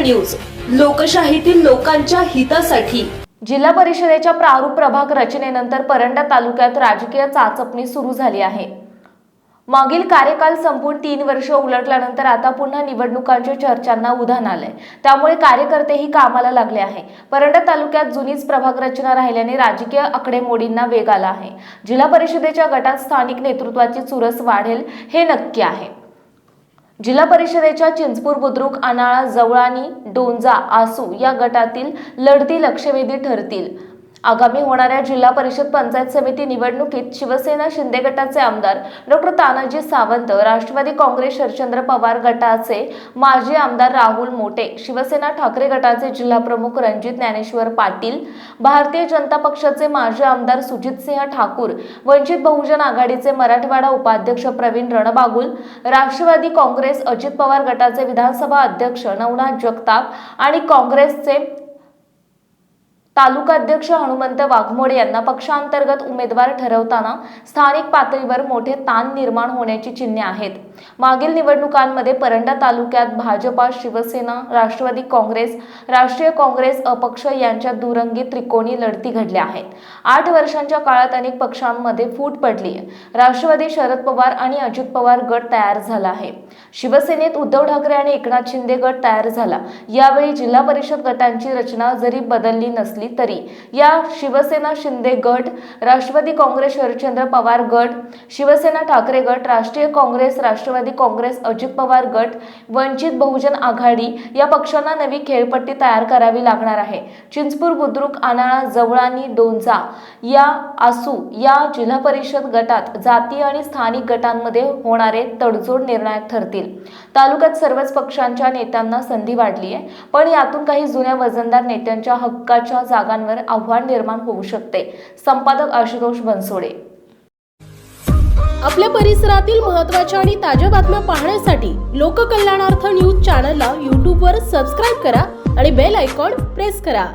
News लोकशाहीतील लोकांच्या हितासाठी. जिल्हा परिषदेच्या प्रारूप प्रभाग रचनेनंतर परंडा तालुक्यात राजकीय चाचपणी सुरू झाली आहे. मागील कार्यकाल संपून तीन वर्ष उलटल्यानंतर आता पुन्हा निवडणुकांच्या चर्चांना उधाण आलंय. त्यामुळे कार्यकर्तेही कामाला लागले आहे. परंडा तालुक्यात जुनीच प्रभाग रचना राहिल्याने राजकीय आकडेमोडींना वेग आला आहे. जिल्हा परिषदेच्या गटात स्थानिक नेतृत्वाची चुरस वाढेल हे नक्की आहे. जिल्हा परिषदेच्या चिंचपूर बुद्रुक अनाळा जवळानी डोंजा आसू या गटातील लढती लक्षवेधी ठरतील. आगामी होणाऱ्या जिल्हा परिषद पंचायत समिती निवडणुकीत शिवसेना शिंदे गटाचे आमदार डॉक्टर तानाजी सावंत राष्ट्रवादी काँग्रेस शरदचंद्र पवार गटाचे माजी आमदार राहुल मोटे शिवसेना ठाकरे गटाचे जिल्हा प्रमुख रणजित ज्ञानेश्वर पाटील भारतीय जनता पक्षाचे माजी आमदार सुजितसिंह ठाकूर वंचित बहुजन आघाडीचे मराठवाडा उपाध्यक्ष प्रवीण रणबागुल राष्ट्रवादी काँग्रेस अजित पवार गटाचे विधानसभा अध्यक्ष नवनाथ जगताप आणि काँग्रेसचे तालुका अध्यक्ष हनुमंत वाघमोडे यांना पक्षांतर्गत उमेदवार ठरवताना स्थानिक पातळीवर मोठे ताण निर्माण होण्याची चिन्हे आहेत. मागील निवडणुकांमध्ये परंडा तालुक्यात भाजपा शिवसेना राष्ट्रवादी काँग्रेस राष्ट्रीय काँग्रेस अपक्ष यांच्या दुरंगी त्रिकोणी लढती घडल्या आहेत. आठ वर्षांच्या काळात अनेक पक्षांमध्ये फूट पडली. राष्ट्रवादी शरद पवार आणि अजित पवार गट तयार झाला आहे. शिवसेनेत उद्धव ठाकरे आणि एकनाथ शिंदे गट तयार झाला. यावेळी जिल्हा परिषद गटांची रचना जरी बदलली नसली असली तरी. या शिवसेना शिंदे गट राष्ट्रवादी काँग्रेस शरदचंद्र पवार गट शिवसेना ठाकरे गट राष्ट्रीय काँग्रेस राष्ट्रवादी काँग्रेस अजित पवार गट वंचित बहुजन आघाडी या पक्षांना नवी खेळपट्टी तयार करावी लागणार आहे. चिंचपूर बुद्रुक आनाळा जवळानी डोंजा या आसू या जिल्हा परिषद गटात जाती आणि स्थानिक गटांमध्ये होणारे तडजोड निर्णायक ठरतील. तालुक्यात सर्वच पक्षांच्या नेत्यांना संधी वाढली आहे पण यातून काही जुन्या वजनदार नेत्यांच्या हक्काच्या जागांवर आव्हान निर्माण होऊ शकते. संपादक आशुतोष बनसोडे. आपल्या परिसरातील महत्त्वाच्या आणि ताज्या बातम्या पाहण्यासाठी लोककल्याणार्थ न्यूज चॅनलला यूट्यूबवर सबस्क्राईब करा आणि बेल आयकॉन प्रेस करा.